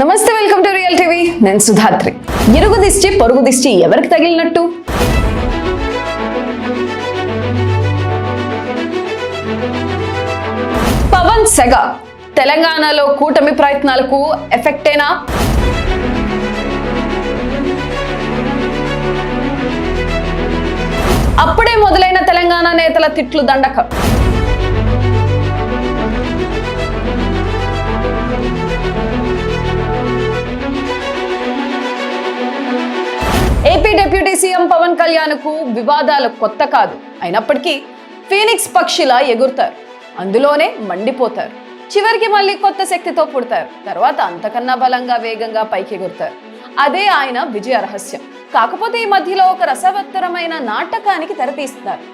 నమస్తే welcome to real TV. నేను సుధాత్రి. ఇరుగు దిష్టి పొరుగు దిష్టి ఎవరికి తగిలినట్టు? పవన్ సెగ. తెలంగాణలో కూటమి ప్రయత్నాలకు ఎఫెక్టేనా అప్పుడే మొదలైన తెలంగాణ నేతల తిట్లు దండకం. సీఎం పవన్ కళ్యాణ్కు వివాదాలు కొత్త కాదు. అయినప్పటికీ ఫీనిక్స్ పక్షిలా ఎగురుతారు. అందులోనే మండిపోతారు. చివరికి మళ్ళీ కొత్త శక్తితో పుడతారు. తర్వాత అంతకన్నా బలంగా వేగంగా పైకి ఎగురుతారు అదే ఆయన విజయ రహస్యం. కాకపోతే ఈ మధ్యలో ఒక రసవత్తరమైన నాటకానికి తెరతీస్తారు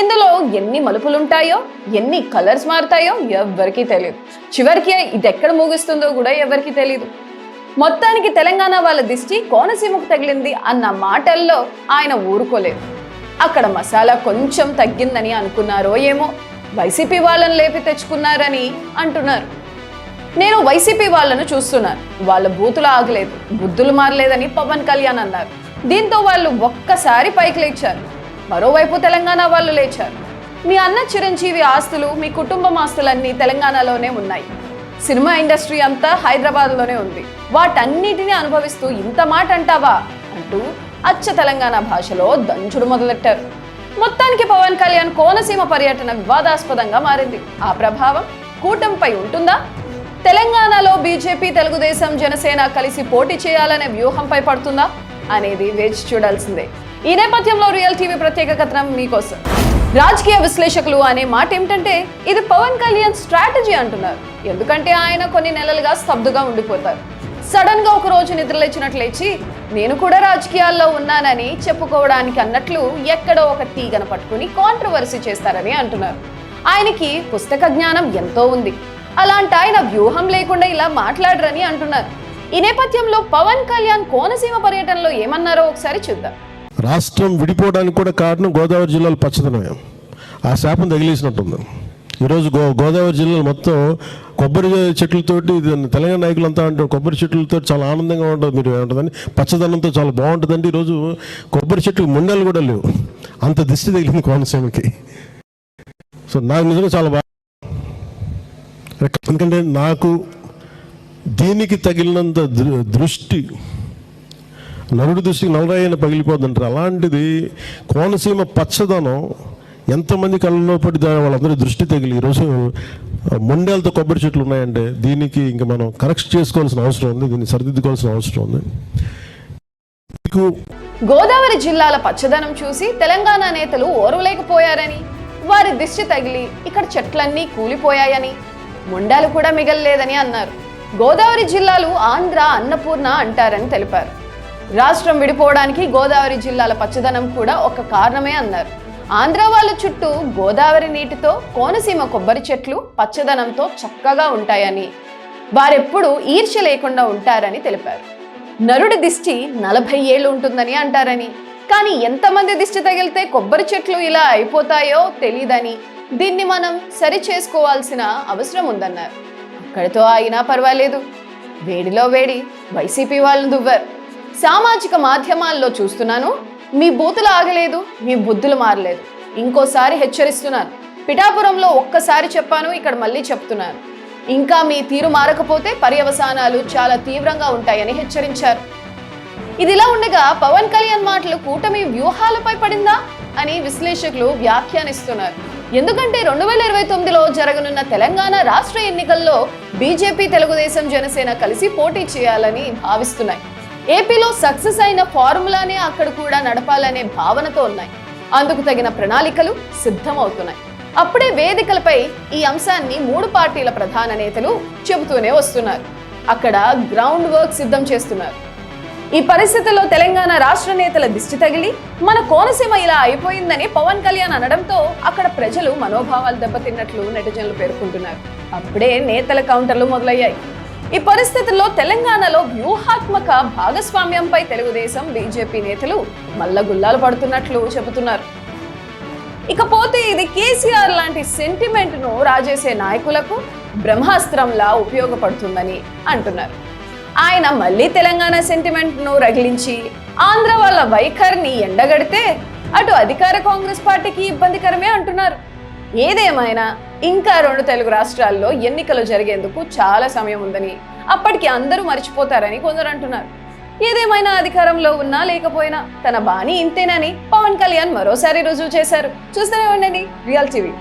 ఇందులో ఎన్ని మలుపులుంటాయో ఎన్ని కలర్స్ మారుతాయో ఎవ్వరికీ తెలియదు చివరికి ఇది ఎక్కడ ముగుస్తుందో కూడా ఎవరికీ తెలియదు మొత్తానికి తెలంగాణ వాళ్ళ దిష్టి కోనసీమకు తగిలింది అన్న మాటల్లో ఆయన ఊరుకోలేదు. అక్కడ మసాలా కొంచెం తగ్గిందని అనుకున్నారో ఏమో వైసీపీ వాళ్ళని లేపి తెచ్చుకున్నారని అంటున్నారు. నేను వైసీపీ వాళ్ళను చూస్తున్నాను వాళ్ళ బూతులు ఆగలేదు బుద్ధులు మారలేదని పవన్ కళ్యాణ్ అన్నారు. దీంతో వాళ్ళు ఒక్కసారి పైకి లేచారు. మరోవైపు తెలంగాణ వాళ్ళు లేచారు. మీ అన్న చిరంజీవి ఆస్తులు మీ కుటుంబం ఆస్తులన్నీ తెలంగాణలోనే ఉన్నాయి. సినిమా ఇండస్ట్రీ అంతా హైదరాబాద్లోనే ఉంది. వాటన్నిటిని అనుభవిస్తూ ఇంత మాట అంటావా అంటూ అచ్చ తెలంగాణ భాషలో దంచుడు మొదలెట్టారు. మొత్తానికి పవన్ కళ్యాణ్ కోనసీమ పర్యటన వివాదాస్పదంగా మారింది. ఆ ప్రభావం కూటమిపై ఉంటుందా? తెలంగాణలో బీజేపీ తెలుగుదేశం జనసేన కలిసి పోటీ చేయాలనే వ్యూహంపై పడుతుందా? అనేది వేచి చూడాల్సిందే. ఈ నేపథ్యంలో రియల్ టీవీ ప్రత్యేక కథనం మీకోసం. రాజకీయ విశ్లేషకులు అనే మాట ఏమిటంటే ఇది పవన్ కళ్యాణ్ స్ట్రాటజీ అంటున్నారు. ఎందుకంటే ఆయన కొన్ని నెలలుగా స్తబ్దుగా ఉండిపోతారు. సడన్గా ఒక రోజు నిద్రలేచినట్లు లేచి నేను కూడా రాజకీయాల్లో ఉన్నానని చెప్పుకోవడానికి అన్నట్లు ఎక్కడో ఒక తీగన పట్టుకుని కాంట్రవర్సీ చేస్తారని అంటున్నారు. ఆయనకి పుస్తక జ్ఞానం ఎంతో ఉంది. అలాంటి ఆయన వ్యూహం లేకుండా ఇలా మాట్లాడరని అంటున్నారు. ఈ నేపథ్యంలో పవన్ కళ్యాణ్ కోనసీమ పర్యటనలో ఏమన్నారో ఒకసారి చూద్దాం. రాష్ట్రం విడిపోవడానికి కూడా కారణం గోదావరి జిల్లాలో పచ్చదనమే. ఆ శాపం తగిలేసినట్టుంది. ఈరోజు గో గోదావరి జిల్లాలో మొత్తం కొబ్బరి చెట్లతోటి తెలంగాణ నాయకులు అంతా అంటారు కొబ్బరి చెట్లతో చాలా ఆనందంగా ఉంటుంది మీరు ఏమంటుందని పచ్చదనంతో చాలా బాగుంటుందండి. ఈరోజు కొబ్బరి చెట్లు ముండలు కూడా లేవు. అంత దిష్టి తగిలింది కోనసీమకి. సో నాకు నిజంగా చాలా బాగా ఎందుకంటే నాకు దీనికి తగిలినంత దృష్టి నలుడు దృష్టికి నలరాయన పగిలిపోతుంటారు. అలాంటిది కోనసీమ పచ్చదనం ఎంతమంది కళ్ళలో పడి వాళ్ళందరూ వాళ్ళందరి దృష్టి తగిలి ఈరోజు మొండేలతో కొబ్బరి చెట్లు ఉన్నాయంటే దీనికి ఇంకా మనం కరెక్ట్ చేసుకోవాల్సిన అవసరం ఉంది దీన్ని సరిదిద్దుకోవాల్సిన అవసరం ఉంది. గోదావరి జిల్లాల పచ్చదనం చూసి తెలంగాణ నేతలు ఓర్వలేకపోయారని వారి దిష్టి తగిలి ఇక్కడ చెట్లన్నీ కూలిపోయాయని ముండాలు కూడా మిగల్లేదని అన్నారు. గోదావరి జిల్లాలు ఆంధ్ర అన్నపూర్ణ అంటారని తెలిపారు. రాష్ట్రం విడిపోవడానికి గోదావరి జిల్లాల పచ్చదనం కూడా ఒక కారణమే అన్నారు. ఆంధ్ర వాళ్ళ చుట్టూ గోదావరి నీటితో కోనసీమ కొబ్బరి చెట్లు పచ్చదనంతో చక్కగా ఉంటాయని. వారెప్పుడు ఈర్ష్య లేకుండా ఉంటారని తెలిపారు. నరుడి దిష్టి నలభై ఏళ్ళు ఉంటుందని అంటారని. కానీ ఎంతమంది దిష్టి తగిలితే కొబ్బరి చెట్లు ఇలా అయిపోతాయో తెలియదని దీన్ని మనం సరి చేసుకోవాల్సిన అవసరం ఉందన్నారు. అక్కడితో అయినా పర్వాలేదు. వేడిలో వేడి వైసీపీ వాళ్ళని దువ్వారు. సామాజిక మాధ్యమాల్లో చూస్తున్నాను. మీ బూతులు ఆగలేదు మీ బుద్ధులు మారలేదు. ఇంకోసారి హెచ్చరిస్తున్నాను. పిఠాపురంలో ఒక్కసారి చెప్పాను ఇక్కడ మళ్ళీ చెప్తున్నాను. ఇంకా మీ తీరు మారకపోతే పర్యవసానాలు చాలా తీవ్రంగా ఉంటాయని హెచ్చరించారు. ఇదిలా ఉండగా పవన్ కళ్యాణ్ మాటలు కూటమి వ్యూహాలపై పడిందా అని విశ్లేషకులు వ్యాఖ్యానిస్తున్నారు. ఎందుకంటే రెండు వేల ఇరవై తొమ్మిదిలో జరగనున్న తెలంగాణ రాష్ట్ర ఎన్నికల్లో బీజేపీ తెలుగుదేశం జనసేన కలిసి పోటీ చేయాలని భావిస్తున్నాయి. ఏపీలో సక్సెస్ అయిన ఫార్ములానే అక్కడ కూడా నడపాలనే భావనతో ఉన్నాయి. అందుకు తగిన ప్రణాళికలు సిద్ధమవుతున్నాయి. అప్పుడే వేదికలపై ఈ అంశాన్ని మూడు పార్టీల ప్రధాన నేతలు చెబుతూనే వస్తున్నారు. అక్కడ గ్రౌండ్ వర్క్ సిద్ధం చేస్తున్నారు. ఈ పరిస్థితుల్లో తెలంగాణ రాష్ట్ర నేతల దిష్టి తగిలి మన కోనసీమ ఇలా అయిపోయిందని పవన్ కళ్యాణ్ అనడంతో అక్కడ ప్రజలు మనోభావాలు దెబ్బతిన్నట్లు నెటిజన్లు పేర్కొంటున్నారు. అప్పుడే నేతల కౌంటర్లు మొదలయ్యాయి. ఈ పరిస్థితుల్లో తెలంగాణలో వ్యూహాత్మక భాగస్వామ్యంపై తెలుగుదేశం బీజేపీ నేతలు మల్లగుల్లాలు పడుతున్నట్లు చెబుతున్నారు. ఇకపోతే ఇది కేసీఆర్ లాంటి సెంటిమెంట్ను రాజేసే నాయకులకు బ్రహ్మాస్త్రంలా ఉపయోగపడుతుందని అంటున్నారు. ఆయన మళ్ళీ తెలంగాణ సెంటిమెంట్ను రగిలించి ఆంధ్ర వాళ్ళ వైఖరిని ఎండగడితే అటు అధికార కాంగ్రెస్ పార్టీకి ఇబ్బందికరమే అంటున్నారు. ఏదేమైనా ఇంకా రెండు తెలుగు రాష్ట్రాల్లో ఎన్నికలు జరిగేందుకు చాలా సమయం ఉందని అప్పటికి అందరూ మర్చిపోతారని కొందరు అంటున్నారు. ఏదేమైనా అధికారంలో ఉన్నా లేకపోయినా తన బాణి ఇంతేనని పవన్ కళ్యాణ్ మరోసారి రుజువు చేశారు. చూస్తూనే ఉండండి రియల్ టీవీ.